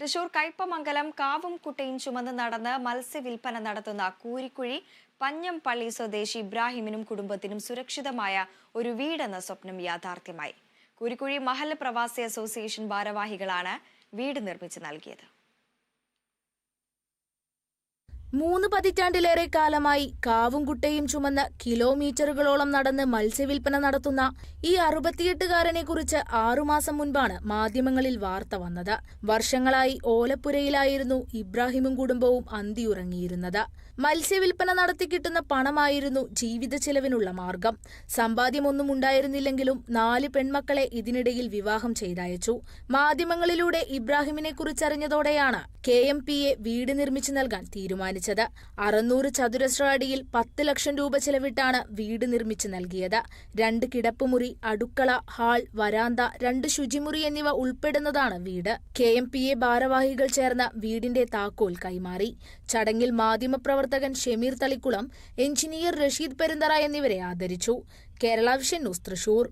തൃശൂർ കയ്പമംഗലം കാവും കുട്ടയും ചുമന്ന് നടന്ന് മത്സ്യവിൽപ്പന നടത്തുന്ന കൂരിക്കുഴി പഞ്ഞംപള്ളി സ്വദേശി ഇബ്രാഹിമിനും കുടുംബത്തിനും സുരക്ഷിതമായ ഒരു വീടെന്ന സ്വപ്നം യാഥാർത്ഥ്യമായി. കൂരിക്കുഴി മഹൽ പ്രവാസി അസോസിയേഷൻ ഭാരവാഹികളാണ് വീട് നിർമ്മിച്ച് നൽകിയത്. മൂന്ന് പതിറ്റാണ്ടിലേറെ കാലമായി കാവും കുട്ടയും ചുമന്ന് കിലോമീറ്ററുകളോളം നടന്ന് മത്സ്യവിൽപ്പന നടത്തുന്ന ഈ അറുപത്തിയെട്ടുകാരനെ കുറിച്ച് ആറുമാസം മുൻപാണ് മാധ്യമങ്ങളിൽ വാർത്ത വന്നത്. വർഷങ്ങളായി ഓലപ്പുരയിലായിരുന്നു ഇബ്രാഹിമും കുടുംബവും അന്തിയുറങ്ങിയിരുന്നത്. മത്സ്യവിൽപ്പന നടത്തി കിട്ടുന്ന പണമായിരുന്നു ജീവിത ചെലവിനുള്ള മാർഗം. സമ്പാദ്യമൊന്നും ഉണ്ടായിരുന്നില്ലെങ്കിലും നാല് പെൺമക്കളെ ഇതിനിടയിൽ വിവാഹം ചെയ്തയച്ചു. മാധ്യമങ്ങളിലൂടെ ഇബ്രാഹിമിനെ കുറിച്ചറിഞ്ഞതോടെയാണ് കെ എം പിയെ വീട് നിർമ്മിച്ചു നൽകാൻ തീരുമാനിച്ചത്. അറുന്നൂറ് ചതുരശ്ര അടിയിൽ പത്ത് ലക്ഷം രൂപ ചെലവിട്ടാണ് വീട് നിർമ്മിച്ചു നൽകിയത്. രണ്ട് കിടപ്പുമുറി അടുക്കള ഹാൾ വരാന്ത രണ്ട് ശുചിമുറി എന്നിവ ഉൾപ്പെടുന്നതാണ് വീട്. കെ എം പി എ ഭാരവാഹികൾ ചേർന്ന വീടിന്റെ താക്കോൽ കൈമാറി. ചടങ്ങിൽ മാധ്യമപ്രവർത്തകൻ ഷെമീർ തളിക്കുളം എഞ്ചിനീയർ റഷീദ് പെരുന്തറ എന്നിവരെ ആദരിച്ചു. Kerala vision news Thrissur.